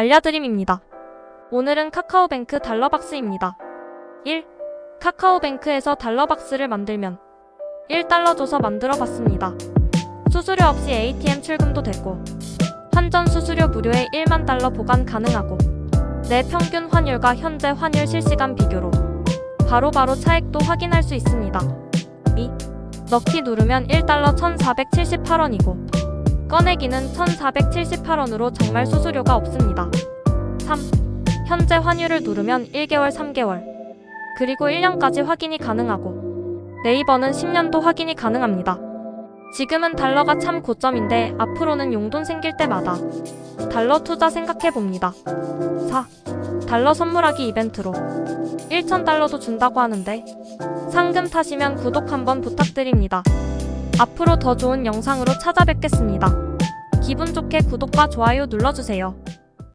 알려드림입니다. 오늘은 카카오뱅크 달러박스입니다. 1. 카카오뱅크에서 달러박스를 만들면 1달러 줘서 만들어 봤습니다. 수수료 없이 ATM 출금도 되고 환전 수수료 무료에 1만 달러 보관 가능하고 내 평균 환율과 현재 환율 실시간 비교로 바로바로 차액도 확인할 수 있습니다. 2. 넣기 누르면 1달러 1478원이고 꺼내기는 1478원으로 정말 수수료가 없습니다. 3. 현재 환율을 누르면 1개월, 3개월, 그리고 1년까지 확인이 가능하고 네이버는 10년도 확인이 가능합니다. 지금은 달러가 참 고점인데 앞으로는 용돈 생길 때마다 달러 투자 생각해 봅니다. 4. 달러 선물하기 이벤트로 1,000달러도 준다고 하는데 상금 타시면 구독 한번 부탁드립니다. 앞으로 더 좋은 영상으로 찾아뵙겠습니다. 기분 좋게 구독과 좋아요 눌러주세요.